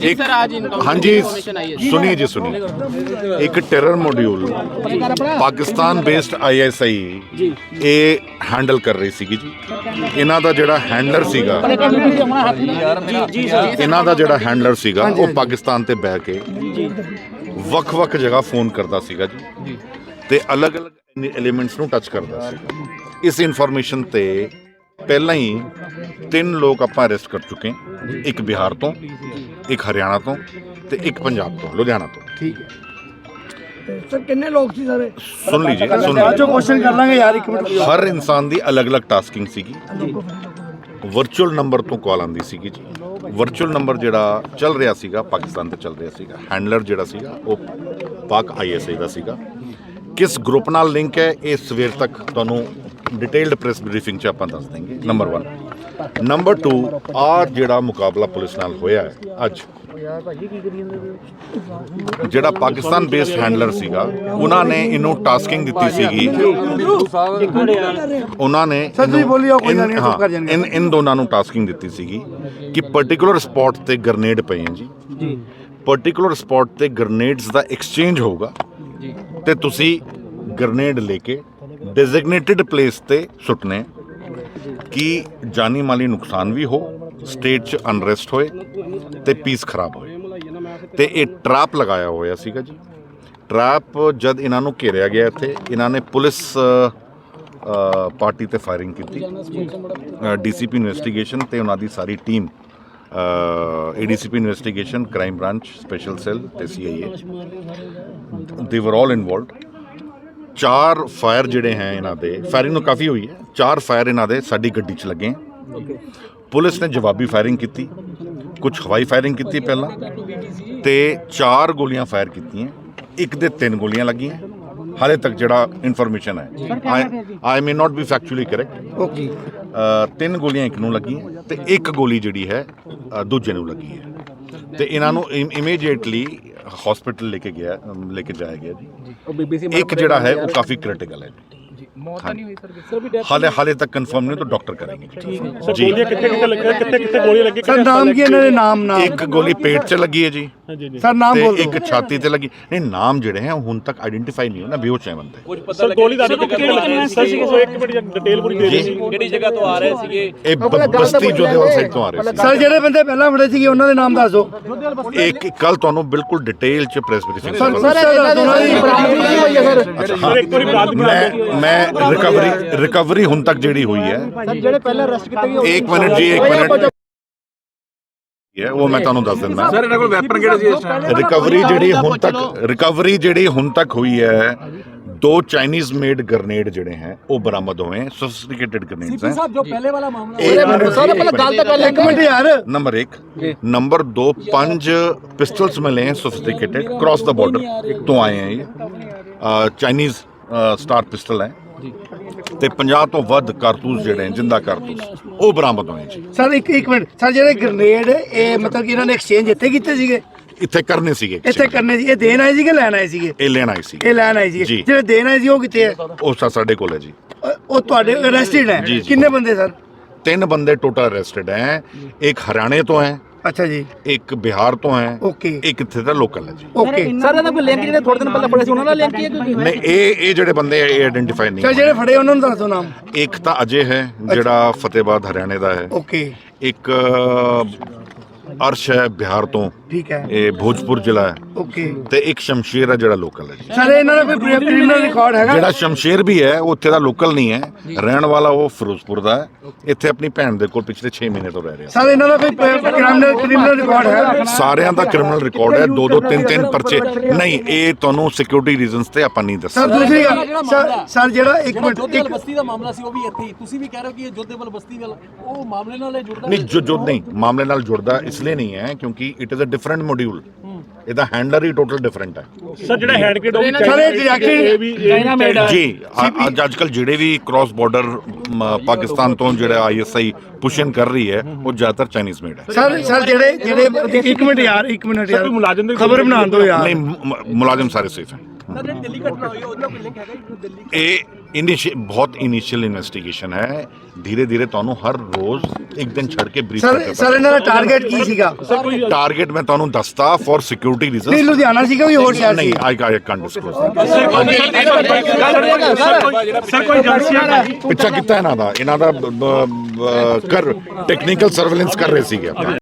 ਜੀ ਸਰ ਅੱਜ ਹਾਂਜੀ। ਸੁਣੀਏ ਜੀ ਸੁਣੀਏ। ਇੱਕ terror module Pakistan based ISI ਇਹ ਹੈਂਡਲ ਕਰ ਰਹੀ ਸੀਗੀ ਜੀ। ਇਹਨਾਂ ਦਾ ਜਿਹੜਾ ਹੈਂਡਲਰ ਸੀਗਾ ਇਹਨਾਂ ਦਾ ਜਿਹੜਾ ਹੈਂਡਲਰ ਸੀਗਾ ਉਹ ਪਾਕਿਸਤਾਨ ਤੇ ਬਹਿ ਕੇ ਵੱਖ-ਵੱਖ ਜਗ੍ਹਾ ਫੋਨ ਕਰਦਾ ਸੀਗਾ ਜੀ। ਤੇ ਅਲੱਗ-ਅਲੱਗ ਐਲੀਮੈਂਟਸ ਨੂੰ ਟੱਚ ਕਰਦਾ ਸੀ। ਇਸ ਇਨਫੋਰਮੇਸ਼ਨ ਤੇ ਪਹਿਲਾਂ ਹੀ ਤਿੰਨ ਲੋਕ ਆਪਾਂ ਅਰੈਸਟ ਕਰ ਚੁੱਕੇ ਇੱਕ ਬਿਹਾਰ ਤੋਂ ਇੱਕ ਹਰਿਆਣਾ ਤੋਂ ਤੇ ਇੱਕ ਪੰਜਾਬ ਤੋਂ ਲੁਧਿਆਣਾ ਤੋਂ। ਠੀਕ ਹੈ। ਸਰ ਕਿੰਨੇ ਲੋਕ ਸੀ ਸਾਰੇ? ਸੁਣ ਲੀਜੀ ਸੁਣ ਲੀਜੀ। ਕੁਐਸਚਨ ਕਰ ਲਾਂਗੇ ਯਾਰ ਇੱਕ ਮਿੰਟ। ਹਰ ਇਨਸਾਨ ਦੀ ਅਲੱਗ-ਅਲੱਗ ਟਾਸਕਿੰਗ ਸੀਗੀ। ਵਰਚੁਅਲ ਨੰਬਰ ਤੋਂ ਕਾਲ ਆਂਦੀ ਸੀਗੀ ਜੀ। ਵਰਚੁਅਲ ਨੰਬਰ ਜਿਹੜਾ ਚੱਲ ਰਿਹਾ ਸੀਗਾ ਪਾਕਿਸਤਾਨ ਤੇ ਚੱਲ ਰਿਹਾ ਸੀਗਾ। ਹੈਂਡਲਰ ਜਿਹੜਾ ਸੀਗਾ ਉਹ ਪਾਕ ਆਈਐਸਆਈ ਦਾ ਸੀਗਾ। ਕਿਸ ਗਰੁੱਪ ਨਾਲ ਲਿੰਕ ਹੈ ਇਹ ਸਵੇਰ ਤੱਕ ਤੁਹਾਨੂੰ ਡਿਟੇਲਡ ਪ੍ਰੈਸ ਬਰੀਫਿੰਗ 'ਚ ਆਪਾਂ ਦੱਸ ਦੇਂਗੇ ਨੰਬਰ 1 ਨੰਬਰ 2 ਆ ਜਿਹੜਾ ਮੁਕਾਬਲਾ ਪੁਲਿਸ ਨਾਲ ਹੋਇਆ ਹੈ ਅੱਜ। ਜਿਹੜਾ ਪਾਕਿਸਤਾਨ ਬੇਸਡ ਹੈਂਡਲਰ ਸੀਗਾ ਉਹਨਾਂ ਨੇ ਇਹਨੂੰ ਟਾਸਕਿੰਗ ਦਿੱਤੀ ਸੀਗੀ। ਉਹਨਾਂ ਨੇ ਇਹਨੂੰ- ਇਨ- ਦੋਨਾਂ ਨੂੰ ਟਾਸਕਿੰਗ ਦਿੱਤੀ ਸੀਗੀ। ਕਿ ਪਾਰਟਿਕੂਲਰ ਸਪੌਟ ਤੇ ਗ੍ਰਨੇਡ ਪਏ ਹੈ ਜੀ। ਜੀ। ਪਾਰਟਿਕੂਲਰ ਸਪੌਟ ਤੇ ਗ੍ਰਨੇਡਸ ਦਾ ਐਕਸਚੇਂਜ ਹੋਊਗਾ। ਜੀ। ਤੇ ਤੁਸੀਂ ਗ੍ਰਨੇਡ ਲੈ ਕੇ ਡੈਜ਼ਿਗਨੇਟਿਡ ਪਲੇਸ ਤੇ ਸੁੱਟਨੇ ਕਿ ਜਾਨੀ ਮਾਲੀ ਨੁਕਸਾਨ ਵੀ ਹੋ ਸਟੇਟ 'ਚ ਅਨਰੈਸਟ ਹੋਏ ਤੇ ਪੀਸ ਖਰਾਬ ਹੋਏ? ਤੇ ਇਹ ਟਰੈਪ ਲਗਾਇਆ ਹੋਇਆ ਸੀਗਾ ਜੀ। ਟਰੈਪ ਜਦ ਇਹਨਾਂ ਨੂੰ ਘੇਰਿਆ ਗਿਆ ਇੱਥੇ, ਇਹਨਾਂ ਨੇ ਪੁਲਿਸ ਪਾਰਟੀ ਤੇ ਫਾਇਰਿੰਗ ਕੀਤੀ। ਡੀਸੀਪੀ ਇਨਵੈਸਟੀਗੇਸ਼ਨ ਤੇ ਉਹਨਾਂ ਦੀ ਸਾਰੀ team ADCP investigation crime branch special cell ਤੇ ਸੀਆਈਏ ਦੇ ਵਰ ਆਲ ਇਨਵੋਲਵਡ ਚਾਰ ਫਾਇਰ ਜਿਹੜੇ ਹੈ ਇਹਨਾਂ ਦੇ ਫਾਇਰਿੰਗ ਨੂੰ ਕਾਫੀ ਹੋਈ ਹੈ। ਚਾਰ ਫਾਇਰ ਇਹਨਾਂ ਦੇ ਸਾਡੀ ਗੱਡੀ 'ਚ ਲੱਗੇ। ਪੁਲਿਸ ਨੇ ਜਵਾਬੀ ਫਾਇਰਿੰਗ ਕੀਤੀ। ਕੁਝ ਹਵਾਈ ਫਾਇਰਿੰਗ ਕੀਤੀ ਪਹਿਲਾਂ। ਤੇ ਚਾਰ ਗੋਲੀਆਂ ਫਾਇਰ ਕੀਤੀਆਂ ਇੱਕ ਦੇ ਤਿੰਨ ਗੋਲੀਆਂ ਲੱਗੀਆਂ ਹਾਲੇ ਤੱਕ ਜਿਹੜਾ ਇਨਫੋਰਮੇਸ਼ਨ ਹੈ। I may not be factually correct okay ਤਿੰਨ ਗੋਲੀਆਂ ਇੱਕ ਨੂੰ ਲੱਗੀਆਂ ਤੇ ਇੱਕ ਗੋਲੀ ਜਿਹੜੀ ਹੈ ਦੂਜੇ ਨੂੰ ਲੱਗੀ ਹੈ। ਤੇ ਇਹਨਾਂ ਨੂੰ ਇਮੀਡੀਏਟਲੀ ਹਸਪੀਟਲ ਲੈ ਕੇ ਗਿਆ ਅਮ, ਲੈ ਕੇ ਜਾਇਆ ਗਿਆ ਜੀ ਇੱਕ ਜਿਹੜਾ ਹੈ ਉਹ ਕਾਫੀ ਕ੍ਰਿਟੀਕਲ ਹੈ ਜੀ ਮੌਤ ਤਾਂ ਨਹੀਂ ਹੋਈ ਸਰ ਹਾਲੇ ਹਾਲੇ ਤੱਕ ਕਨਫਰਮ ਨਹੀਂ ਤਾਂ ਡਾਕਟਰ ਕਰੇंगे ਜੀ ਗੋਲੀਆਂ ਕਿੱਥੇ ਕਿੱਥੇ ਲੱਗੀਆਂ ਕਿੱਥੇ ਕਿੱਥੇ ਗੋਲੀ ਲੱਗੀ ਸਰ ਨਾਮ ਕੀ ਇਹਨਾਂ ਦੇ ਨਾਮ ਨਾਮ ਇੱਕ ਗੋਲੀ ਪੇਟ 'ਚ ਲੱਗੀ ਹੈ ਜੀ ਸਰ ਨਾਮ ਤੇ ਬੋਲ ਦਿਓ। ਇੱਕ ਛਾਤੀ ਤੇ ਲੱਗੀ। ਨਹੀਂ ਨਾਮ ਜਿਹੜੇ ਹੈ ਉਹ ਹੁਣ ਤੱਕ ਆਇਡੈਂਟੀਫਾਈ ਨਹੀਂ ਹੋਣਾ ਬੇਹੋਸ਼ ਹੈ ਬੰਦੇ। ਸਰ ਗੋਲੀ ਦਾ ਕਿੱਥੇ ਲੱਗੀ ਸਰ ਸਰ ਇੱਕ ਮਿੰਟ ਡਿਟੇਲ ਪੂਰੀ ਦੇ ਦਿਓ। ਜੀ ਕਿਹੜੀ ਜਗ੍ਹਾ ਤੋਂ ਆ ਰਹੇ ਸੀਗੇ? ਇਹ ਬਸਤੀ ਜੋਧੇਵਾਲ ਸਾਈਡ ਤੋਂ ਆ ਰਹੇ ਸਰ ਜਿਹੜੇ ਬੰਦੇ ਪਹਿਲਾਂ ਫੜੇ ਸੀਗੇ ਉਹਨਾਂ ਦੇ ਨਾਮ ਦੱਸ ਦਿਓ। ਸੀ ਇੱਕ ਕੱਲ ਤੁਹਾਨੂੰ ਬਿਲਕੁਲ ਡਿਟੇਲ 'ਚ ਪ੍ਰੈਸ ਬਰੀਫਿੰਗ ਸਰ ਸਰ ਉਹਨਾਂ ਦੀ ਬਰਾਮਦਗੀ ਕੀ ਹੋਈ ਹੈ ਸਰ। ਸਰ ਇੱਕ ਵਾਰੀ ਬਰਾਦ ਮੈਂ ਮੈਂ ਰਿਕਵਰੀ ਰਿਕਵਰੀ ਹੁਣ ਤੱਕ ਜਿਹੜੀ ਹੋਈ ਹੈ। ਜਿਹੜੇ ਪਹਿਲਾਂ ਅਰੈਸਟ ਕੀਤੇ ਗਏ ਇੱਕ ਮਿੰਟ ਜੀ ਇੱਕ ਮਿੰਟ ਹੈ ਉਹ ਮੈਂ ਤੁਹਾਨੂੰ ਦੱਸ ਦਿੰਦਾ। ਸਰ ਇਹਨਾਂ ਕੋਲ ਵੈਪਨ ਕਿਹੜੇ ਸੀ? ਰਿਕਵਰੀ ਜਿਹੜੀ ਹੁਣ ਤੱਕ ਰਿਕਵਰੀ ਜਿਹੜੀ ਹੁਣ ਤੱਕ ਹੋਈ ਹੈ ਦੋ ਚਾਈਨੀਜ਼ ਮੇਡ ਗ੍ਰਨੇਡ ਜਿਹੜੇ ਹੈ ਉਹ ਬਰਾਮਦ ਹੋਏ। हैं ਸੋਫਿਸਟੀਕੇਟਡ ਗ੍ਰਨੇਡਸ हैं ਜੋ ਪਹਿਲੇ ਵਾਲਾ ਮਾਮਲਾ ਇਹ ਮੈਨੂੰ ਪਹਿਲਾਂ ਗੱਲ ਤਾਂ ਪਹਿਲਾਂ ਇੱਕ ਮਿੰਟ। ਯਾਰ। ਨੰबर 1 नंबर 2 ਪੰਜ ਪਿਸਟਲਸ ਮਿਲੇ हैं ਸੋਫਿਸਟੀਕੇਟਡ क्रॉस द बॉर्डर ਤੋਂ ਆਏ हैं ਚਾਈਨੀਜ਼ ਸਟਾਰ ਪਿਸਟਲ ਹੈ। ਤੇ 50 ਤੋਂ ਵੱਧ ਕਾਰਤੂਸ ਜਿਹੜੇ ਹੈ ਜਿੰਦਾ ਕਾਰਤੂਸ ਉਹ ਬਰਾਮਦ ਹੋਏ ਜੀ ਸਰ ਇੱਕ ਇੱਕ ਮਿੰਟ। ਸਰ ਜਿਹੜੇ ਗ੍ਰਨੇਡ ਇਹ ਮਤਲਬ ਕਿ ਇਹਨਾਂ ਨੇ ਐਕਸਚੇਂਜ ਇੱਥੇ ਕੀਤੇ ਸੀਗੇ? ਇੱਥੇ ਕਰਨੇ ਸੀਗੇ ਇੱਥੇ ਕਰਨੇ ਸੀ। ਇਹ ਦੇਣ ਆਏ ਸੀਗੇ ਲੈਣ ਆਏ ਸੀਗੇ? ਇਹ ਲੈਣ ਆਏ ਸੀ ਇਹ ਲੈਣ ਆਏ ਸੀਗੇ। ਜੀ। ਜਿਹੜੇ ਦੇਣ ਆਏ ਸੀ ਉਹ ਕਿੱਥੇ ਹੈ? ਉਹ ਸਾ- ਸਾਡੇ ਕੋਲ ਹੈ ਜੀ। ਉਹ- ਉਹ ਤੁਹਾਡੇ ਅਰੈਸਟਡ ਹੈ। ਜੀ, ਜੀ। ਕਿੰਨੇ ਬੰਦੇ ਸਰ? ਤਿੰਨ ਬੰਦੇ ਟੋਟਲ ਅਰੈਸਟਡ ਹੈ। ਇੱਕ ਹਰਿਆਣੇ ਤੋਂ ਹੈ। ਅੱਛਾ ਜੀ। ਇੱਕ ਬਿਹਾਰ ਤੋਂ ਹੈ। ਓਕੇ। ਇੱਕ ਇੱਥੇ ਦਾ ਲੋਕਲ ਹੈ ਜੀ। ਓਕੇ। ਸਰ ਇਹਦਾ ਕੋਈ ਲਿੰਕ ਜਿਹੜੇ ਥੋੜੇ ਦਿਨ ਪਹਿਲਾਂ ਫੜੇ ਸੀ ਉਹਨਾਂ ਨਾਲ ਲਿੰਕ ਹੀ ਹੈ ਕੋਈ? ਨਹੀਂ ਇਹ ਇਹ ਜਿਹੜੇ ਬੰਦੇ ਆ ਇਹ ਆਇਡੈਂਟੀਫਾਈ ਨਹੀਂ ਸਰ ਜਿਹੜੇ ਫੜੇ ਉਹਨਾਂ ਨੂੰ ਦੱਸ ਦਿਓ ਨਾਮ। ਇੱਕ ਤਾਂ ਅਜੇ ਹੈ ਜਿਹੜਾ ਫਤਿਹਬਾਦ ਹਰਿਆਣੇ ਦਾ ਹੈ। ਓਕੇ। ਇੱਕ ਅਰਸ਼ ਹੈ ਬਿਹਾਰ ਤੋਂ। ਠੀਕ ਹੈ। ਇਹ ਭੋਜਪੁਰ ਜ਼ਿਲ੍ਹਾ ਹੈ। ਓਕੇ। ਤੇ ਇੱਕ ਸ਼ਮਸ਼ੇਰ ਹੈ ਜਿਹੜਾ ਲੋਕਲ ਹੈ ਜੀ। ਸਰ ਇਹਨਾਂ ਦਾ ਕੋਈ ਕ੍ਰਿਮੀਨਲ ਰਿਕਾਰਡ ਹੈਗਾ? ਜਿਹੜਾ ਸ਼ਮਸ਼ੇਰ ਵੀ ਹੈ ਉਹ ਉੱਥੇ ਦਾ ਲੋਕਲ ਨਹੀਂ ਹੈ। ਰਹਿਣ ਵਾਲਾ ਉਹ ਫਿਰੋਜ਼ਪੁਰ ਦਾ ਹੈ। ਇੱਥੇ ਆਪਣੀ ਭੈਣ ਦੇ ਕੋਲ ਪਿਛਲੇ 6 ਮਹੀਨੇ ਤੋਂ ਰਹਿ ਰਿਹਾ। ਸਰ ਇਹਨਾਂ ਦਾ ਕੋਈ ਕ੍ਰਿਮੀਨਲ ਕ੍ਰਿਮੀਨਲ ਰਿਕਾਰਡ ਹੈ? ਸਾਰਿਆਂ ਦਾ ਕ੍ਰਿਮੀਨਲ ਰਿਕਾਰਡ ਹੈ। ਦੋ ਦੋ ਤਿੰਨ ਤਿੰਨ ਪਰਚੇ ਨਹੀਂ ਇਹ ਤੁਹਾਨੂੰ ਸਿਕਿਉਰਿਟੀ ਰੀਜ਼ਨਸ ਤੇ ਆਪਾਂ ਨਹੀਂ ਦੱਸ ਸਰ ਦੂਸਰੀ ਗੱਲ ਸਰ ਸਰ ਜਿਹੜਾ ਇੱਕ ਮਿੰਟ ਜੋਧੇਵਾਲ ਇੱਕ ਬਸਤੀ ਦਾ ਮਾਮਲਾ ਸੀ ਉਹ ਵੀ ਇੱਥੇ ਹੀ। ਤੁਸੀਂ ਵੀ ਕਹਿ ਰਹੇ ਹੋ ਕਿ ਇਹ ਜੋਧੇਵਾਲ ਬਸਤੀ ਵਾਲਾ ਉਹ ਮਾਮਲੇ ਨਾਲ ਇਹ ਜੁੜਦਾ ਨਹੀਂ ਜੋ ਜੋ ਨਹੀਂ ਮਾਮਲੇ ਨਾਲ ਜੁੜਦਾ ਇਸ ਲਈ ਨਹੀਂ ਹੈ ਕਿਉਂਕਿ it is a different module ਇਹਦਾ ਹੈਂਡਲਰ ਹੀ ਟੋਟਲ ਡਿਫਰੈਂਟ ਹੈ। ਸਰ ਜਿਹੜਾ ਹੈਂਡ ਗ੍ਰੇਡ ਉਹ ਵੀ ਸਰ ਮੇਡ ਜੀ ਅ- ਅੱਜ ਅੱਜ ਕੱਲ ਜਿਹੜੇ ਵੀ ਕ੍ਰਾਸ ਬਾਰਡਰ ਪਾਕਿਸਤਾਨ ਤੋਂ ਜਿਹੜਾ ਆਈਐਸਆਈ ਪੁਸ਼ਨ ਕਰ ਰਹੀ ਹੈ ਉਹ ਜ਼ਿਆਦਾਤਰ ਚਾਈਨੀਜ਼ ਮੇਡ ਹੈ। ਸਰ ਸਰ ਜਿਹੜੇ ਜਿਹੜੇ ਇੱਕ ਮਿੰਟ ਯਾਰ ਇੱਕ ਮਿੰਟ ਕੋਈ ਮੁਲਾਜ਼ਮ ਯਾਰ ਦੇ ਖਬਰ ਬਣਾਉਣ ਦਿਓ ਯਾਰ। ਨਹੀਂ ਮੁ- ਮੁਲਾਜ਼ਮ ਸਾਰੇ ਸੇਫ ਹੈ। ਸਰ ਜਿਹੜੀ ਦਿੱਲੀ ਘਟਨਾ ਹੋਈ ਉਹਦਾ ਕੋਈ ਲਿੰਕ ਹੈਗਾ ਜੀ? ਦਿੱਲੀ ਇਹ ਇਨੀਸ਼ੀਅਲ ਬਹੁਤ ਇਨੀਸ਼ੀਅਲ ਇਨਵੈਸਟੀਗੇਸ਼ਨ ਹੈ। ਧੀਰੇ ਧੀਰੇ ਤੁਹਾਨੂੰ ਹਰ ਰੋਜ਼ ਇੱਕ ਦਿਨ ਛੱਡ ਕੇ ਬਰੀਫ ਸਰ ਸਰ ਇਹਨਾਂ ਦਾ ਟਾਰਗੇਟ ਕੀ ਸੀਗਾ? ਟਾਰਗੇਟ ਮੈਂ ਤੁਹਾਨੂੰ ਦੱਸਤਾ ਫॉर ਸਿਕਿਉਰਿਟੀ ਨਹੀਂ ਰੀਜ਼ਨਸ ਲੁਧਿਆਣਾ ਸੀਗਾ ਕੋਈ ਹੋਰ ਸ਼ਹਿਰ ਸੀ ਨਹੀਂ I I can disclose sir ਕੋਈ ਏਜੰਸੀਆਂ ਪਿੱਛਾ ਕੀਤਾ ਇਹਨਾਂ ਦਾ। ਇਹਨਾਂ ਦਾ ਕਰ ਟੈਕਨੀਕਲ ਸਰਵੇਲੈਂਸ ਕਰ ਰਹੇ ਸੀਗੇ। ਆਪਾਂ